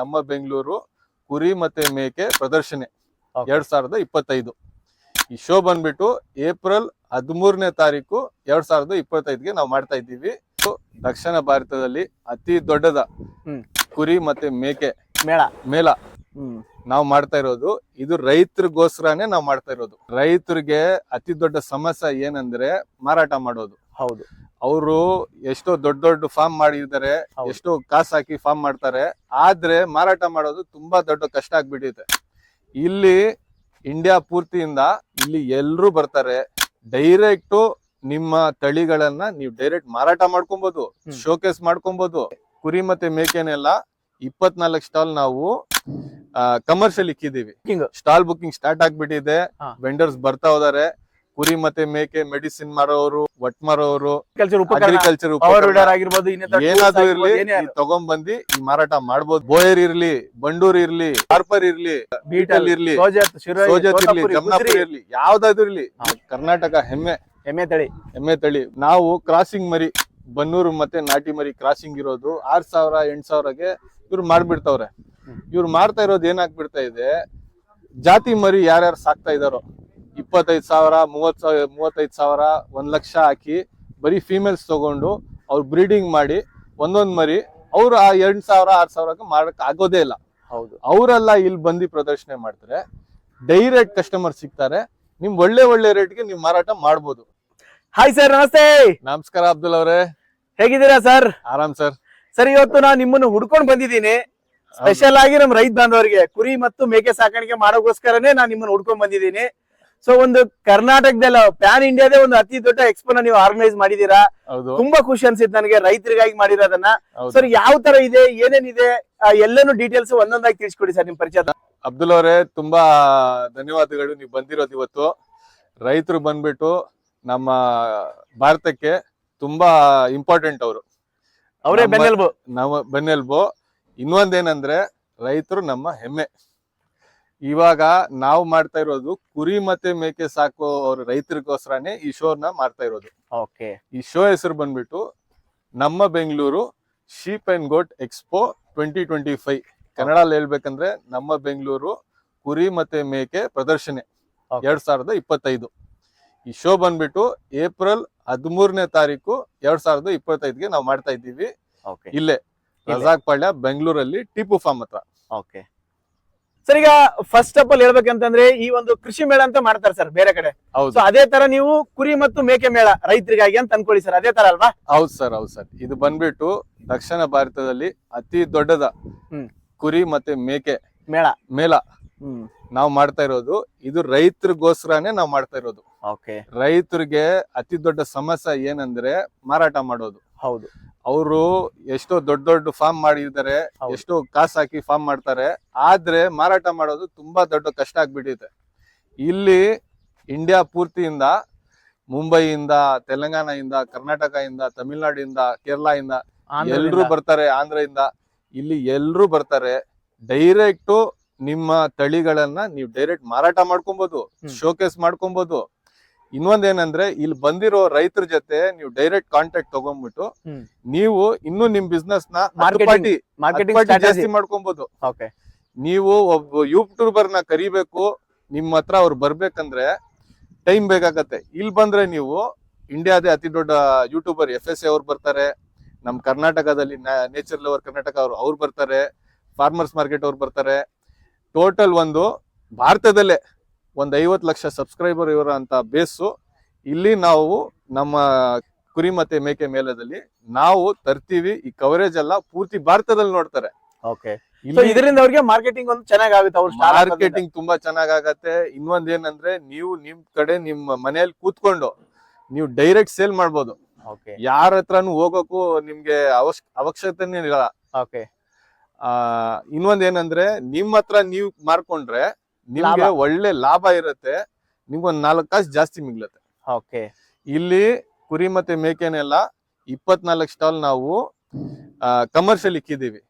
ನಮ್ಮ ಬೆಂಗಳೂರು ಕುರಿ ಮತ್ತೆ ಮೇಕೆ ಪ್ರದರ್ಶನ. ಎರಡ್ ಸಾವಿರದ ಇಪ್ಪತ್ತೈದು. ಈ ಶೋ ಬಂದ್ಬಿಟ್ಟು ಏಪ್ರಿಲ್ ಹದಿಮೂರನೇ ತಾರೀಕು ಎರಡ್ ಸಾವಿರದ ಇಪ್ಪತ್ತೈದ್ಗೆ ನಾವು ಮಾಡ್ತಾ ಇದ್ದೀವಿ. ದಕ್ಷಿಣ ಭಾರತದಲ್ಲಿ ಅತಿ ದೊಡ್ಡದ. ಕುರಿ ಮತ್ತೆ ಮೇಕೆ ಮೇಳ. ಮೇಳ. ನಾವು ಮಾಡ್ತಾ ಇರೋದು. ಇದು ರೈತರಿಗೋಸ್ಕರನೇ ನಾವು ಮಾಡ್ತಾ ಇರೋದು. ರೈತರಿಗೆ ಅತಿ ದೊಡ್ಡ ಸಮಸ್ಯೆ ಏನಂದ್ರೆ ಮಾರಾಟ ಮಾಡೋದು. ಹೌದು. ಅವರು ಎಷ್ಟೋ ದೊಡ್ಡ ದೊಡ್ಡ ಫಾರ್ಮ್ ಮಾಡಿದ್ದಾರೆ. ಎಷ್ಟೋ ಕಾಸು ಹಾಕಿ ಫಾರ್ಮ್ ಮಾಡ್ತಾರೆ. ಆದ್ರೆ ಮಾರಾಟ ಮಾಡೋದು ತುಂಬಾ ದೊಡ್ಡ ಕಷ್ಟ ಆಗ್ಬಿಟ್ಟಿದೆ. ಇಲ್ಲಿ ಇಂಡಿಯಾ ಪೂರ್ತಿಯಿಂದ ಇಲ್ಲಿ ಎಲ್ರು ಬರ್ತಾರೆ. ಡೈರೆಕ್ಟ್ ನಿಮ್ಮ ತಳಿಗಳನ್ನ ನೀವು ಡೈರೆಕ್ಟ್ ಮಾರಾಟ ಮಾಡ್ಕೊಬಹುದು ಶೋಕೇಸ್ ಮಾಡ್ಕೊಬಹುದು ಕುರಿ ಮತ್ತೆ ಮೇಕೆನೆಲ್ಲ ಇಪ್ಪತ್ನಾಲ್ಕು ಸ್ಟಾಲ್ ನಾವು ಕಮರ್ಷಿಯಲ್ ಇಕ್ಕಿದೀವಿ. ಸ್ಟಾಲ್ ಬುಕಿಂಗ್ ಸ್ಟಾರ್ಟ್ ಆಗ್ಬಿಟ್ಟಿದೆ. ವೆಂಡರ್ಸ್ ಬರ್ತಾ ಹೋದಾರೆ. ಕುರಿ ಮತ್ತೆ ಮೇಕೆ ಮೆಡಿಸಿನ್ ಮಾರೋರು ಒಟ್ ಮಾರೋರು ಕಲ್ಚರ್ ಅಗ್ರಿಕಲ್ಚರ್ ಆಗಿರ್ಬೋದು ಏನಾದ್ರೂ ಇರ್ಲಿ ತಗೊಂಡ್ಬಂದಿ ಈ ಮಾರಾಟ ಮಾಡ್ಬೋದು. ಬೋಯರ್ ಇರ್ಲಿ ಬಂಡೂರ್ ಇರ್ಲಿ ಕಾರ್ಪರ್ ಇರ್ಲಿ ಬೀಟಲ್ ಇರ್ಲಿ ಸೋಜತ್ ಇರ್ಲಿ ಜಮ್ನಾಪುರ ಇರ್ಲಿ ಯಾವ್ದಾದ್ರು ಇರ್ಲಿ. ಕರ್ನಾಟಕ ಹೆಮ್ಮೆ. ಹೆಮ್ಮೆ ತಳಿ. ಹೆಮ್ಮೆ ತಳಿ. ನಾವು ಕ್ರಾಸಿಂಗ್ ಮರಿ ಬನ್ನೂರು ಮತ್ತೆ ನಾಟಿ ಮರಿ ಕ್ರಾಸಿಂಗ್ ಇರೋದು. ಆರ್ ಸಾವಿರ ಎಂಟ್ ಸಾವಿರಗೆ ಇವ್ರು ಮಾಡ್ಬಿಡ್ತಾವ್ರೆ. ಇವ್ರು ಮಾಡ್ತಾ ಇರೋದು ಏನಾಗ್ಬಿಡ್ತಾ ಇದೆ? ಜಾತಿ ಮರಿ ಯಾರ್ಯಾರು ಸಾಕ್ತಾ ಇದಾರೋ. ಇಪ್ಪತ್ತೈದು ಸಾವಿರ ಮೂವತ್ ಸಾವಿರ ಮೂವತ್ತೈದು ಸಾವಿರ ಒಂದ್ ಲಕ್ಷ ಹಾಕಿ ಬರೀ ಫೀಮೇಲ್ಸ್ ತಗೊಂಡು ಅವ್ರು ಬ್ರೀಡಿಂಗ್ ಮಾಡಿ ಒಂದೊಂದು ಮರಿ ಅವ್ರು ಆ ಎರಡು ಸಾವಿರ ಆರು ಸಾವಿರಕ್ಕೆ ಮಾಡಕ್ ಆಗೋದೇ ಇಲ್ಲ. ಹೌದು. ಅವರೆಲ್ಲ ಇಲ್ಲಿ ಬಂದು ಪ್ರದರ್ಶನ ಮಾಡ್ತಾರೆ. ಡೈರೆಕ್ಟ್ ಕಸ್ಟಮರ್ ಸಿಗ್ತಾರೆ. ನಿಮ್ ಒಳ್ಳೆ ಒಳ್ಳೆ ರೇಟ್ಗೆ ನೀವು ಮಾರಾಟ ಮಾಡ್ಬೋದು. ಹಾಯ್ ಸರ್ ನಮಸ್ತೆ. ನಮಸ್ಕಾರ ಅಬ್ದುಲ್ ಅವರೇ. ಹೇಗಿದ್ದೀರಾ ಸರ್ ಆರಾಮ್ ಸರ್ ಸರ್ ಇವತ್ತು ನಾನು ನಿಮ್ಮನ್ನು ಹುಡ್ಕೊಂಡು ಬಂದಿದ್ದೀನಿ. ಸ್ಪೆಷಲ್ ಆಗಿ ನಮ್ಮ ರೈತ ಬಾಂಧವರಿಗೆ ಕುರಿ ಮತ್ತು ಮೇಕೆ ಸಾಕಾಣಿಕೆ ಮಾಡೋಗೋಸ್ಕರನೇ ನಾನು ನಿಮ್ಮನ್ನು ಹುಡ್ಕೊಂಡ್ ಬಂದಿದ್ದೀನಿ. ಸೊ ಒಂದು ಕರ್ನಾಟಕದಲ್ಲ ಪ್ಯಾನ್ ಇಂಡಿಯಾದೇ ಒಂದು ಅತಿ ದೊಡ್ಡ ಎಕ್ಸ್ಪೋನ ನೀವು ಆರ್ಗನೈಸ್ ಮಾಡಿದೀರಾ? ತುಂಬಾ ಖುಷಿ ಅನ್ಸಿತ್ತು ನನಗೆ ರೈತರಿಗಾಗಿ ಮಾಡಿರೋದನ್ನ. ಸರ್ ಯಾವ ತರ ಇದೆ ಏನೇನಿದೆ ಎಲ್ಲಾನು ಡೀಟೇಲ್ಸ್ ಒಂದೊಂದಾಗಿ ತಿಳಿಸ್ಕೊಡಿ ಸರ್ ನಿಮ್ ಪರಿಚಯ ಅಬ್ದುಲ್ ಅವರೇ ತುಂಬಾ ಧನ್ಯವಾದಗಳು ನೀವು ಬಂದಿರೋದು ಇವತ್ತು. ರೈತರು ಬಂದ್ಬಿಟ್ಟು ನಮ್ಮ ಭಾರತಕ್ಕೆ ತುಂಬಾ ಇಂಪಾರ್ಟೆಂಟ್ ಅವರು. ಅವರೇ ಬೆನ್ನೆಲ್ಬು ಬೆನ್ನೆಲುಬು. ನಮ್ಮ ಬೆನ್ನೆಲ್ಬು. ಇನ್ನೊಂದೇನಂದ್ರೆ ರೈತರು ನಮ್ಮ ಹೆಮ್ಮೆ. ಇವಾಗ ನಾವು ಮಾಡ್ತಾ ಇರೋದು ಕುರಿ ಮತ್ತೆ ಮೇಕೆ ಸಾಕೋ ಅವ್ರ ರೈತರಿಗೋಸ್ಕರನೇ ಈ ಶೋನ ಮಾಡ್ತಾ ಇರೋದು. ಓಕೆ. ಈ ಶೋ ಹೆಸರು ಬಂದ್ಬಿಟ್ಟು ನಮ್ಮ Bengaluru sheep and goat expo twenty twenty five ಕನ್ನಡಲ್ಲಿ ಹೇಳ್ಬೇಕಂದ್ರೆ ನಮ್ಮ ಬೆಂಗಳೂರು ಕುರಿ ಮತ್ತೆ ಮೇಕೆ ಪ್ರದರ್ಶನೆ. ಎರಡ್ ಸಾವಿರದ ಇಪ್ಪತ್ತೈದು. ಈ ಶೋ ಬಂದ್ಬಿಟ್ಟು ಏಪ್ರಿಲ್ ಹದಿಮೂರನೇ ತಾರೀಕು ಎರಡ್ ಸಾವಿರದ ಇಪ್ಪತ್ತೈದ್ಗೆ ನಾವು ಮಾಡ್ತಾ ಇದ್ದೀವಿ. ಇಲ್ಲೇ ಇಲ್ಲೇ. ರಜಾಕ್ ಪಾಳ್ಯ ಬೆಂಗಳೂರಲ್ಲಿ ಟಿಪ್ಪು ಫಾರ್ಮ್ ಹತ್ರ. ಓಕೆ. ಸರ್ ಈಗ ಫಸ್ಟ್ ಆಫ್ ಆಲ್ ಹೇಳ್ಬೇಕಂತಂದ್ರೆ ಈ ಒಂದು ಕೃಷಿ ಮೇಳ ಅಂತ ಮಾಡ್ತಾರೆ ಸರ್ ಬೇರೆ ಕಡೆ. ಸೊ ಹೌದು ಅದೇ ತರ ನೀವು ಕುರಿ ಮತ್ತು ಮೇಕೆ ಮೇಳ ರೈತರಿಗಾಗಿ ಅಂತ ಅನ್ಕೊಳ್ಳಿ ಸರ್ ಅದೇ ತರ ಅಲ್ವಾ? ಹೌದು ಸರ್ ಹೌದು ಸರ್ ಇದು ಬಂದ್ಬಿಟ್ಟು ದಕ್ಷಿಣ ಭಾರತದಲ್ಲಿ ಅತಿ ದೊಡ್ಡದ. ಕುರಿ ಮತ್ತೆ ಮೇಕೆ ಮೇಳ. ಮೇಳ. ಹ್ಮ್. ನಾವು ಮಾಡ್ತಾ ಇರೋದು ಇದು ರೈತರಿಗೋಸ್ಕರನೇ ನಾವು ಮಾಡ್ತಾ ಇರೋದು. ಓಕೆ ರೈತರಿಗೆ ಅತಿ ದೊಡ್ಡ ಸಮಸ್ಯೆ ಏನಂದ್ರೆ ಮಾರಾಟ ಮಾಡೋದು. ಹೌದು. ಅವರು ಎಷ್ಟೋ ದೊಡ್ಡ ದೊಡ್ಡ ಫಾರ್ಮ್ ಮಾಡಿದ್ದಾರೆ. ಎಷ್ಟೋ ಕಾಸು ಹಾಕಿ ಫಾರ್ಮ್ ಮಾಡ್ತಾರೆ. ಆದ್ರೆ ಮಾರಾಟ ಮಾಡೋದು ತುಂಬಾ ದೊಡ್ಡ ಕಷ್ಟ ಆಗ್ಬಿಟ್ಟಿದೆ. ಇಲ್ಲಿ ಇಂಡಿಯಾ ಪೂರ್ತಿಯಿಂದ ಮುಂಬೈಯಿಂದ ತೆಲಂಗಾಣದಿಂದ ಕರ್ನಾಟಕದಿಂದ ತಮಿಳ್ನಾಡಿಂದ ಇಂದ ಎಲ್ರು ಬರ್ತಾರೆ ಆಂಧ್ರದಿಂದ. ಇಲ್ಲಿ ಎಲ್ರು ಬರ್ತಾರೆ. ಡೈರೆಕ್ಟ್ ನಿಮ್ಮ ತಳಿಗಳನ್ನ ನೀವು ಡೈರೆಕ್ಟ್ ಮಾರಾಟ ಮಾಡ್ಕೊಬಹುದು. ಶೋಕೇಸ್ ಮಾಡ್ಕೊಬಹುದು ಇನ್ನೊಂದೇನಂದ್ರೆ ಇಲ್ಲಿ ಬಂದಿರೋ ರೈತರ ಜೊತೆ ನೀವು ಡೈರೆಕ್ಟ್ ಕಾಂಟ್ಯಾಕ್ಟ್ ತಗೊಂಡ್ಬಿಟ್ಟು. ನೀವು ಇನ್ನು ನಿಮ್ ಬಿಸ್ನೆಸ್ನ ಜಾಸ್ತಿ ಮಾಡ್ಕೊಬಹುದು ಓಕೆ ನೀವು ಒಬ್ಬ ಯೂಟ್ಯೂಬರ್ನ ಕರಿಬೇಕು ನಿಮ್ ಹತ್ರ ಅವ್ರು ಬರ್ಬೇಕಂದ್ರೆ ಟೈಮ್ ಬೇಕಾಗತ್ತೆ. ಇಲ್ಲಿ ಬಂದ್ರೆ ನೀವು ಇಂಡಿಯಾದೇ ಅತಿ ದೊಡ್ಡ ಯೂಟ್ಯೂಬರ್ ಎಫ್ ಎಸ್ ಅವ್ರು ಬರ್ತಾರೆ ನಮ್ ಕರ್ನಾಟಕದಲ್ಲಿ ನೇಚರ್ ಲವರ್ ಕರ್ನಾಟಕ ಅವರು ಅವ್ರು ಬರ್ತಾರೆ ಫಾರ್ಮರ್ಸ್ ಮಾರ್ಕೆಟ್ ಅವ್ರು ಬರ್ತಾರೆ. ಟೋಟಲ್ ಒಂದು ಭಾರತದಲ್ಲೇ ಒಂದ್ ಐವತ್ತು ಲಕ್ಷ ಸಬ್ಸ್ಕ್ರೈಬರ್ ಇರುವಂತ ಅಂತ ಬೇಸು. ಇಲ್ಲಿ ನಾವು ನಮ್ಮ ಕುರಿ ಮತ್ತೆ ಮೇಕೆ ಮೇಲದಲ್ಲಿ ನಾವು ತರ್ತೀವಿ ಈ ಕವರೇಜ್ ಎಲ್ಲ ಪೂರ್ತಿ ಭಾರತದಲ್ಲಿ ನೋಡ್ತಾರೆ. ಓಕೆ ಇದರಿಂದ ಅವ್ರಿಗೆ ಮಾರ್ಕೆಟಿಂಗ್ ಒಂದು ಚೆನ್ನಾಗಿ ಆಗುತ್ತೆ ಅವ್ರು ಮಾರ್ಕೆಟಿಂಗ್ ತುಂಬಾ ಚೆನ್ನಾಗತ್ತೆ ಇನ್ನೊಂದ್ ಏನಂದ್ರೆ ನೀವು ನಿಮ್ ಕಡೆ ನಿಮ್ಮ ಮನೆಯಲ್ಲಿ ಕೂತ್ಕೊಂಡು ನೀವು ಡೈರೆಕ್ಟ್ ಸೇಲ್ ಮಾಡ್ಬೋದು. ಓಕೆ ಯಾರ ಹತ್ರನು ಹೋಗೋಕು ನಿಮ್ಗೆ ಅವಶ್ ಅವಶ್ಯಕತೆನೇ ಇಲ್ಲ ಓಕೆ ಆ ಇನ್ನೊಂದ್ ಏನಂದ್ರೆ ನಿಮ್ ಹತ್ರ ನೀವು ಮಾರ್ಕೊಂಡ್ರೆ ನಿಮ್ಗೆ ಒಳ್ಳೆ ಲಾಭ ಇರುತ್ತೆ ನಿಮ್ಗೊಂದ್ ನಾಲ್ಕು ಕಾಸು ಜಾಸ್ತಿ ಮಿಗ್ಲತ್ತೆ. ಓಕೆ. ಇಲ್ಲಿ ಕುರಿ ಮತ್ತೆ ಮೇಕೆನೆಲ್ಲ ಇಪ್ಪತ್ನಾಲ್ಕು ಸ್ಟಾಲ್ ನಾವು ಕಮರ್ಷಿಯಲ್ ಇಕ್ಕಿದೀವಿ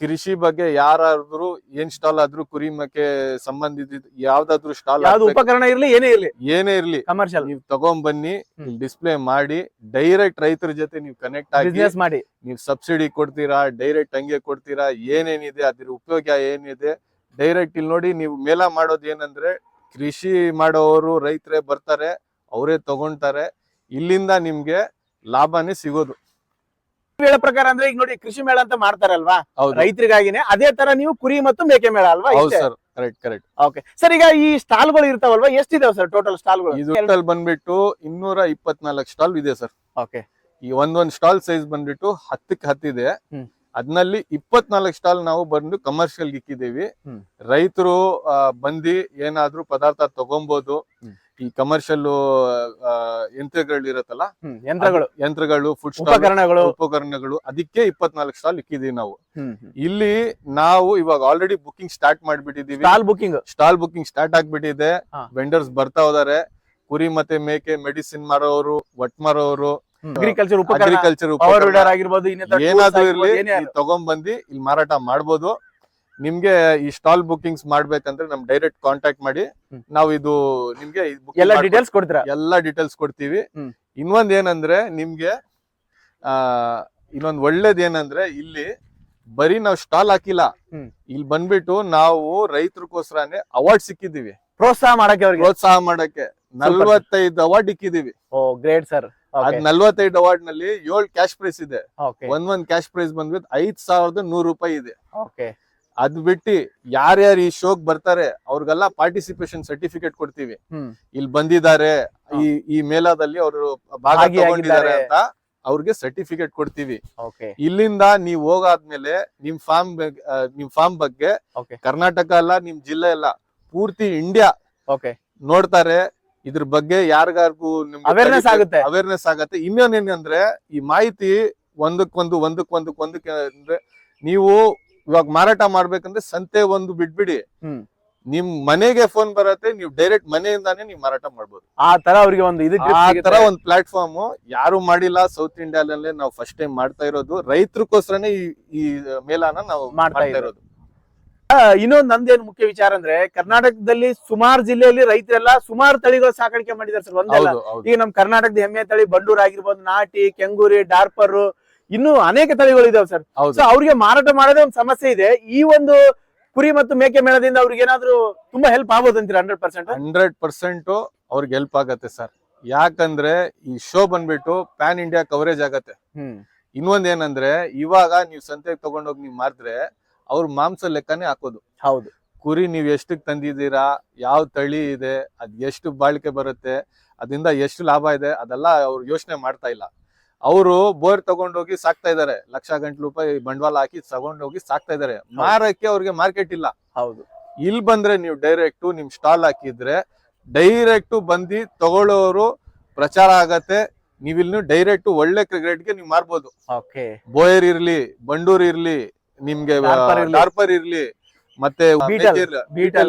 ಕೃಷಿ ಬಗ್ಗೆ ಯಾರಾದ್ರೂ ಏನ್ ಸ್ಟಾಲ್ ಆದ್ರೂ ಕುರಿ ಮಕ್ಕೆ ಸಂಬಂಧಿತ ಯಾವ್ದಾದ್ರು ಸ್ಟಾಲ್ ಉಪಕರಣ ಇರ್ಲಿ ಏನೇ ಇರ್ಲಿ. ಏನೇ ಇರ್ಲಿ. ಕಮರ್ಷಿಯಲ್ ನೀವು ತಗೊಂಡ್ ಬನ್ನಿ. ಡಿಸ್ಪ್ಲೇ ಮಾಡಿ ಡೈರೆಕ್ಟ್ ರೈತರ ಜೊತೆ ನೀವು ಕನೆಕ್ಟ್ ಆಗಿ ಮಾಡಿ. ನೀವು ಸಬ್ಸಿಡಿ ಕೊಡ್ತೀರಾ ಡೈರೆಕ್ಟ್ ಹಂಗೆ ಕೊಡ್ತೀರಾ ಏನೇನಿದೆ ಅದ್ರ ಉಪಯೋಗ ಏನಿದೆ ಡೈರೆಕ್ಟ್ ಇಲ್ಲಿ ನೋಡಿ ನೀವು ಮೇಲ ಮಾಡೋದು ಏನಂದ್ರೆ ಕೃಷಿ ಮಾಡೋರು ರೈತರೇ ಬರ್ತಾರೆ ಅವರೇ ತಗೊಂತಾರೆ ಇಲ್ಲಿಂದ ನಿಮ್ಗೆ ಲಾಭನೇ ಸಿಗೋದು. ಮೇಳ ಹೇಳೋ ಪ್ರಕಾರ ಅಂದ್ರೆ ಈಗ ನೋಡಿ ಕೃಷಿ ಮೇಳ ಅಂತ ಮಾಡ್ತಾರಲ್ವಾ? ರೈತರಿಗಾಗಿನೇ ಅದೇ ತರ ನೀವು ಕುರಿ ಮತ್ತು ಮೇಕೆ ಮೇಳ ಅಲ್ವಾ ಹೌದು sir correct correct okay sir ಈಗ ಈ ಸ್ಟಾಲ್ಗಳು ಇರ್ತಾವಲ್ವಾ? ಎಷ್ಟಿದಾವೆ ಸರ್ ಟೋಟಲ್ ಇದು total ಬಂದ್ಬಿಟ್ಟು ಇನ್ನೂರ ಇಪ್ಪತ್ನಾಲ್ಕು ಸ್ಟಾಲ್ ಇದೆ ಸರ್. ಓಕೆ ಈ ಒಂದೊಂದ್ ಸ್ಟಾಲ್ ಸೈಜ್ ಬಂದ್ಬಿಟ್ಟು ಹತ್ತಕ್ಕೆ ಹತ್ತಿದೆ. ಅದ್ನಲ್ಲಿ ಇಪ್ಪತ್ನಾಲ್ಕು ಸ್ಟಾಲ್ ನಾವು ಬಂದು ಕಮರ್ಷಿಯಲ್ ಇಕ್ಕಿದೀವಿ. ರೈತರು ಬಂದು ಏನಾದ್ರೂ ಪದಾರ್ಥ ತಗೊಂಬೋದು. ಈ ಕಮರ್ಷಿಯಲ್ ಯಂತ್ರಗಳು ಇರತ್ತಲ್ಲ? ಯಂತ್ರಗಳು. ಯಂತ್ರಗಳು ಫುಡ್ ಸ್ಟಾಲ್ ಉಪಕರಣಗಳು. ಉಪಕರಣಗಳು ಅದಕ್ಕೆ ಇಪ್ಪತ್ನಾಲ್ಕು ಸ್ಟಾಲ್ ಇಕ್ಕಿದೀವಿ ನಾವು. ಇಲ್ಲಿ ನಾವು ಇವಾಗ already booking start ಮಾಡ್ಬಿಟ್ಟಿದೀವಿ stall booking stall booking start ಆಗ್ಬಿಟ್ಟಿದೆ. ವೆಂಡರ್ಸ್ ಬರ್ತಾ ಹೋದಾರೆ. ಕುರಿ ಮತ್ತೆ ಮೇಕೆ ಮೆಡಿಸಿನ್ ಮಾರೋರು ಒಟ್ ಮಾರೋರು ಅಗ್ರಿಕಲ್ಚರ್ ಅಗ್ರಿಕಲ್ಚರ್ ಪವರ್ ವೀಡರ್ ಆಗಿರ್ಬೋದು ಏನಾದ್ರೂ ಇರ್ಲಿ ತಗೊಂಡ್ಬಂದು ಇಲ್ಲಿ ಮಾರಾಟ ಮಾಡ್ಬೋದು. ನಿಮ್ಗೆ ಈ ಸ್ಟಾಲ್ ಬುಕಿಂಗ್ಸ್ ಮಾಡ್ಬೇಕಂದ್ರೆ ನಮ್ ಡೈರೆಕ್ಟ್ ಕಾಂಟ್ಯಾಕ್ಟ್ ಮಾಡಿ. ನಾವು ಇದು ನಿಮ್ಗೆ ಎಲ್ಲ ಡೀಟೇಲ್ಸ್ ಕೊಡ್ತೀರಾ? ಎಲ್ಲಾ ಡೀಟೇಲ್ಸ್ ಕೊಡ್ತೀವಿ. ಇನ್ನೊಂದ್ ಏನಂದ್ರೆ ನಿಮ್ಗೆ ಆ ಇನ್ನೊಂದ್ ಒಳ್ಳೇದ್ ಏನಂದ್ರೆ ಇಲ್ಲಿ ಬರೀ ನಾವ್ ಸ್ಟಾಲ್ ಹಾಕಿಲ್ಲ. ಇಲ್ಲಿ ಬಂದ್ಬಿಟ್ಟು ನಾವು ರೈತರಿಗೋಸ್ಕರನೇ ಅವಾರ್ಡ್ ಸಿಕ್ಕಿದೀವಿ ಪ್ರೋತ್ಸಾಹ ಮಾಡಕ್ಕೆ ಪ್ರೋತ್ಸಾಹ ಮಾಡಕ್ಕೆ ನಲ್ವತ್ತೈದು ಅವಾರ್ಡ್ ಇಕ್ಕಿದೀವಿ ಓ ಗ್ರೇಟ್ ಸರ್ ಅದ್ ನಲ್ವತ್ತೈದು ಅವಾರ್ಡ್ನಲ್ಲಿ ಏಳು ಕ್ಯಾಶ್ ಪ್ರೈಸ್ ಇದೆ. ಒಂದ್ ಒಂದ್ ಕ್ಯಾಶ್ ಪ್ರೈಸ್ ಬಂದ್ಬಿಟ್ಟು ಐದ್ ಸಾವಿರದ ನೂರು ರೂಪಾಯಿ ಇದೆ. ಅದ್ ಬಿಟ್ಟು ಯಾರ್ಯಾರು ಈ ಶೋಕ್ ಬರ್ತಾರೆ ಅವ್ರಿಗೆಲ್ಲ ಪಾರ್ಟಿಸಿಪೇಷನ್ ಸರ್ಟಿಫಿಕೇಟ್ ಕೊಡ್ತೀವಿ. ಇಲ್ಲಿ ಬಂದಿದ್ದಾರೆ ಈ ಈ ಮೇಳದಲ್ಲಿ ಅವರು ಭಾಗ. ತಗೊಂಡಿದ್ದಾರೆ ಅಂತ ಅವ್ರಿಗೆ ಸರ್ಟಿಫಿಕೇಟ್ ಕೊಡ್ತೀವಿ. ಇಲ್ಲಿಂದ ನೀವ್ ಹೋಗಾದ್ಮೇಲೆ ನಿಮ್ ಫಾರ್ಮ್ ನಿಮ್ ಫಾರ್ಮ್ ಬಗ್ಗೆ ಕರ್ನಾಟಕ ಅಲ್ಲ ನಿಮ್ ಜಿಲ್ಲೆ ಅಲ್ಲ ಪೂರ್ತಿ ಇಂಡಿಯಾ ನೋಡ್ತಾರೆ. ಇದ್ರ ಬಗ್ಗೆ ಯಾರಿಗಾರ್ಗು ಅವೇರ್ನೆಸ್ ಆಗುತ್ತೆ. ಅವೇರ್ನೆಸ್ ಆಗತ್ತೆ. ಇನ್ನೊಂದೇನಂದ್ರೆ ಈ ಮಾಹಿತಿ ಒಂದಕ್ಕೊಂದು ಒಂದಕ್ಕೊಂದಕ್ಕೆ ಒಂದಕ್ಕೆ ಅಂದ್ರೆ ನೀವು ಇವಾಗ ಮಾರಾಟ ಮಾಡ್ಬೇಕಂದ್ರೆ ಸಂತೆ ಒಂದು ಬಿಡ್ಬಿಡಿ. ನಿಮ್ ಮನೆಗೆ ಫೋನ್ ಬರತ್ತೆ ನೀವು ಡೈರೆಕ್ಟ್ ಮನೆಯಿಂದಾನೆ ನೀವು ಮಾರಾಟ ಮಾಡ್ಬೋದು. ಆ ತರ ಅವ್ರಿಗೆ ಒಂದು ಇದು ಆ ತರ ಒಂದ್ ಪ್ಲಾಟ್ಫಾರ್ಮ್ ಯಾರು ಮಾಡಿಲ್ಲ ಸೌತ್ ಇಂಡಿಯಾದಲ್ಲೇ ನಾವು ಫಸ್ಟ್ ಟೈಮ್ ಮಾಡ್ತಾ ಇರೋದು. ರೈತರಿಗೋಸ್ಕರನೇ ಈ ಮೇಲಾನ ನಾವು ಮಾಡ್ತಾ ಇರೋದು. ಇನ್ನೊಂದ್ ನಂದೇನ್ ಮುಖ್ಯ ವಿಚಾರ ಅಂದ್ರೆ ಕರ್ನಾಟಕದಲ್ಲಿ ಸುಮಾರು ಜಿಲ್ಲೆಯಲ್ಲಿ ರೈತರೆಲ್ಲ ಸುಮಾರು ತಳಿಗಳು ಸಾಕಾಣಿಕೆ ಮಾಡಿದ್ದಾರೆ ಸರ್ ಒಂದಲ್ಲ. ಈಗ ನಮ್ ಕರ್ನಾಟಕದ ಹೆಮ್ಮೆ ತಳಿ ಬಂಡೂರ್ ಆಗಿರ್ಬೋದು ನಾಟಿ ಕೆಂಗೂರಿ ಡಾರ್ಪರ್ ಇನ್ನು ಅನೇಕ ತಳಿಗಳು ಇದಾವೆ ಸರ್. ಸೊ ಅವ್ರಿಗೆ ಮಾರಾಟ ಮಾಡೋದೇ ಒಂದು ಸಮಸ್ಯೆ ಇದೆ. ಈ ಒಂದು ಕುರಿ ಮತ್ತು ಮೇಕೆ ಮೇಳದಿಂದ ಅವ್ರಿಗೆ ಏನಾದ್ರು ತುಂಬಾ ಹೆಲ್ಪ್ ಆಗ್ಬೋದು ಅಂತೀರಾ ಹಂಡ್ರೆಡ್ ಪರ್ಸೆಂಟ್ ಹಂಡ್ರೆಡ್ ಪರ್ಸೆಂಟ್ ಅವ್ರಿಗೆ ಹೆಲ್ಪ್ ಆಗತ್ತೆ ಸರ್. ಯಾಕಂದ್ರೆ ಈ ಶೋ ಬಂದ್ಬಿಟ್ಟು ಪ್ಯಾನ್ ಇಂಡಿಯಾ ಕವರೇಜ್ ಆಗತ್ತೆ. ಹ್ಮ್. ಇನ್ನೊಂದ್ ಏನಂದ್ರೆ ಇವಾಗ ನೀವು ಸಂತೆಗೆ ತಗೊಂಡೋಗಿ ನೀವು ಮಾರಿದ್ರೆ ಅವ್ರ ಮಾಂಸ ಲೆಕ್ಕನೇ ಹಾಕೋದು. ಹೌದು. ಕುರಿ ನೀವ್ ಎಷ್ಟಕ್ ತಂದಿದ್ದೀರಾ? ಯಾವ ತಳಿ ಇದೆ? ಅದ್ ಎಷ್ಟು ಬಾಳಿಕೆ ಬರುತ್ತೆ? ಅದರಿಂದ ಎಷ್ಟು ಲಾಭ ಇದೆ? ಅದೆಲ್ಲ ಅವ್ರು ಯೋಚನೆ ಮಾಡ್ತಾ ಇಲ್ಲ. ಅವರು ಬೋರ್ ತಗೊಂಡೋಗಿ ಸಾಕ್ತಾ ಇದ್ದಾರೆ ಲಕ್ಷ ಗಂಟೆ ರೂಪಾಯಿ ಬಂಡವಾಳ ಹಾಕಿ ತಗೊಂಡೋಗಿ ಸಾಕ್ತಾ ಇದ್ದಾರೆ ಮಾರಕ್ಕೆ ಅವ್ರಿಗೆ ಮಾರ್ಕೆಟ್ ಇಲ್ಲ. ಹೌದು. ಇಲ್ಲಿ ಬಂದ್ರೆ ನೀವು ಡೈರೆಕ್ಟ್ ನಿಮ್ ಸ್ಟಾಲ್ ಹಾಕಿದ್ರೆ ಡೈರೆಕ್ಟ್ ಬಂದಿ ತಗೊಳ್ಳೋರು ಪ್ರಚಾರ ಆಗತ್ತೆ. ನೀವ್ ಇಲ್ಲಿ ಡೈರೆಕ್ಟ್ ಒಳ್ಳೆ ರೇಟ್ಗೆ ನೀವು ಮಾರ್ಬೋದು. ಬೋಯರ್ ಇರ್ಲಿ ಬಂಡೂರ್ ಇರ್ಲಿ ನಿಮ್ಗೆ ಡಾರ್ಪರ್ ಇರ್ಲಿ. ಮತ್ತೆ ಬೀಟಲ್,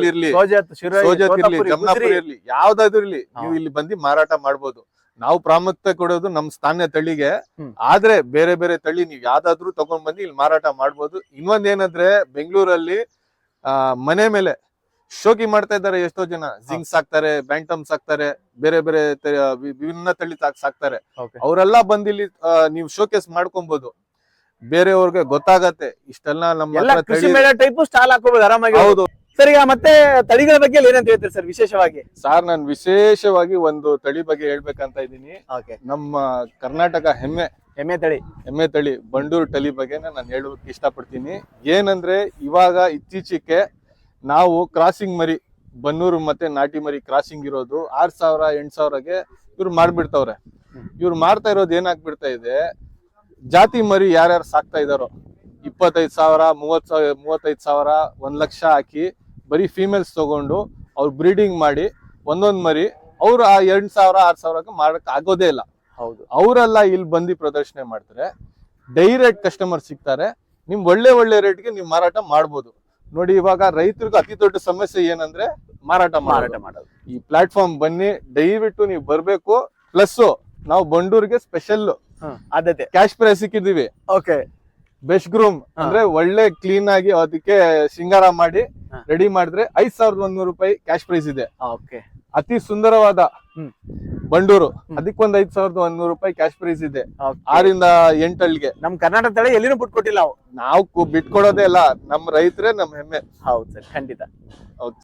ಇರ್ಲಿ, ಸೋಜತ್ ಇರ್ಲಿ ಜಮ್ನಾಪುರ ಇರ್ಲಿ ಯಾವ್ದಾದ್ರು ಇರ್ಲಿ. ನೀವು ಇಲ್ಲಿ ಬಂದು ಮಾರಾಟ ಮಾಡ್ಬೋದು. ನಾವು ಪ್ರಾಮುಖ್ಯತೆ ಕೊಡೋದು ನಮ್ ಸ್ಥಾನ ತಳಿಗೆ. ಆದ್ರೆ ಬೇರೆ ಬೇರೆ ತಳಿ ನೀವ್ ಯಾವ್ದಾದ್ರು ತಗೊಂಡ್ ಬಂದು ಇಲ್ಲಿ ಮಾರಾಟ ಮಾಡ್ಬೋದು. ಇನ್ನೊಂದ್ ಏನಂದ್ರೆ ಬೆಂಗಳೂರಲ್ಲಿ ಆ ಮನೆ ಮೇಲೆ ಶೋಕಿ ಮಾಡ್ತಾ ಇದ್ದಾರೆ ಎಷ್ಟೋ ಜನ. ಜಿಂಕ್ಸ್ ಹಾಕ್ತಾರೆ ಬ್ಯಾಂಟಮ್ಸ್ ಹಾಕ್ತಾರೆ ಬೇರೆ ಬೇರೆ ವಿಭಿನ್ನ ತಳಿ ಸಾಕ್- ಸಾಕ್ತಾರೆ. ಅವರೆಲ್ಲಾ ಅವರೆಲ್ಲ ಬಂದ್ ಇಲ್ಲಿ ಆ, ನೀವು ಶೋಕೇಸ್ ಮಾಡ್ಕೊಬಹುದು ಬೇರೆಯವ್ರಿಗೆ ಗೊತ್ತಾಗತ್ತೆ. ಇಷ್ಟೆಲ್ಲ ನಮ್ಮ ಎಲ್ಲ ಕೃಷಿ ಮೇಳ ಟೈಪ್ ಸ್ಟಾಲ್ ಹಾಕೋಬಹುದು ಆರಾಮಾಗಿ ಹೌದು. ಸರ್ ಈಗ ಮತ್ತೆ ತಳಿಗಳ ಬಗ್ಗೆ ಏನಂತ ಹೇಳ್ತೀರಿ ಸರ್ ವಿಶೇಷವಾಗಿ? ಸಾರ್ ನಾನು ವಿಶೇಷವಾಗಿ ಒಂದು ತಳಿ ಬಗ್ಗೆ ಹೇಳ್ಬೇಕಂತ ಇದ್ದೀನಿ. ಓಕೆ. ನಮ್ಮ ಕರ್ನಾಟಕ ಹೆಮ್ಮೆ ಹೆಮ್ಮೆ ತಳಿ. ಹೆಮ್ಮೆ ತಳಿ ಬಂಡೂರು ತಳಿ ಬಗ್ಗೆ ನಾನು ಹೇಳೋಕೆ ಇಷ್ಟಪಡ್ತೀನಿ. ಏನಂದ್ರೆ ಇವಾಗ ಇತ್ತೀಚೆಗೆ ನಾವು ಕ್ರಾಸಿಂಗ್ ಮರಿ ಬನ್ನೂರು ಮತ್ತೆ ನಾಟಿ ಮರಿ ಕ್ರಾಸಿಂಗ್ ಇರೋದು. ಆರ್ ಸಾವಿರ ಎಂಟ್ ಸಾವಿರಗೆ ಇವ್ರು ಮಾಡ್ಬಿಡ್ತವ್ರೆ. ಇವ್ರು ಮಾಡ್ತಾ ಇರೋದು ಏನಾಗ್ಬಿಡ್ತಾ ಇದೆ? ಜಾತಿ ಮರಿ ಯಾರ್ಯಾರು ಸಾಕ್ತಾ ಇದಾರೋ ಇಪ್ಪತ್ತೈದು ಸಾವಿರ ಮೂವತ್ ಸಾವಿರ ಮೂವತ್ತೈದು ಸಾವಿರ ಒಂದ್ ಲಕ್ಷ ಹಾಕಿ ಬರೀ ಫೀಮೇಲ್ಸ್ ತಗೊಂಡು ಅವ್ರು ಬ್ರೀಡಿಂಗ್ ಮಾಡಿ ಒಂದೊಂದ್ ಮರಿ ಅವ್ರು ಆ ಎರಡ್ ಸಾವಿರ ಆರ್ ಸಾವಿರಕ್ಕೆ ಮಾಡಕ್ ಆಗೋದೇ ಇಲ್ಲ. ಹೌದು. ಅವರೆಲ್ಲ ಇಲ್ಲಿ ಬಂದು ಪ್ರದರ್ಶನ ಮಾಡ್ತಾರೆ. ಡೈರೆಕ್ಟ್ ಕಸ್ಟಮರ್ ಸಿಗ್ತಾರೆ. ನಿಮ್ ಒಳ್ಳೆ ಒಳ್ಳೆ ರೇಟ್ಗೆ ನೀವು ಮಾರಾಟ ಮಾಡ್ಬೋದು. ನೋಡಿ ಇವಾಗ ರೈತರಿಗೂ ಅತಿ ದೊಡ್ಡ ಸಮಸ್ಯೆ ಏನಂದ್ರೆ ಮಾರಾಟ ಮಾರಾಟ ಮಾಡೋದು. ಈ ಪ್ಲಾಟ್ಫಾರ್ಮ್ ಬನ್ನಿ ದಯವಿಟ್ಟು ನೀವು ಬರಬೇಕು. ಪ್ಲಸ್ ನಾವು ಬಂಡೂರಿಗೆ ಸ್ಪೆಷಲ್ ಆದ್ಯತೆ ಕ್ಯಾಶ್ ಪ್ರೈಸ್ ಸಿಕ್ಕಿದೀವಿ ಓಕೆ ಬೆಸ್ಟ್ ಗ್ರೂಮ್ ಅಂದ್ರೆ ಒಳ್ಳೆ ಕ್ಲೀನ್ ಆಗಿ ಅದಕ್ಕೆ ಶೃಂಗಾರ ಮಾಡಿ ರೆಡಿ ಮಾಡಿದ್ರೆ ಐದ್ ಸಾವಿರದ ಒಂದೂರು ರೂಪಾಯಿ ಕ್ಯಾಶ್ ಪ್ರೈಸ್ ಇದೆ. ಓಕೆ ಅತಿ ಸುಂದರವಾದ ಬಂಡೂರು. ಅದಕ್ಕೆ ಅದಕ್ಕೊಂದ್ ಐದ್ ಸಾವಿರದ ಒಂದೂರು ರೂಪಾಯಿ ಕ್ಯಾಶ್ ಪ್ರೈಸ್ ಇದೆ. ಆರಿಂದ ಎಂಟಳಿಗೆ ನಮ್ ಕರ್ನಾಟಕ ತಳಿ ಎಲ್ಲಿನೂ ಬಿಟ್ಕೊಟ್ಟಿಲ್ಲ ನಾವು ಬಿಟ್ಕೊಡೋದೇ ಇಲ್ಲ. ನಮ್ ರೈತರೇ ನಮ್ ಹೆಮ್ಮೆ. ಹೌದು ಸರ್ ಖಂಡಿತ. ಹೌದು.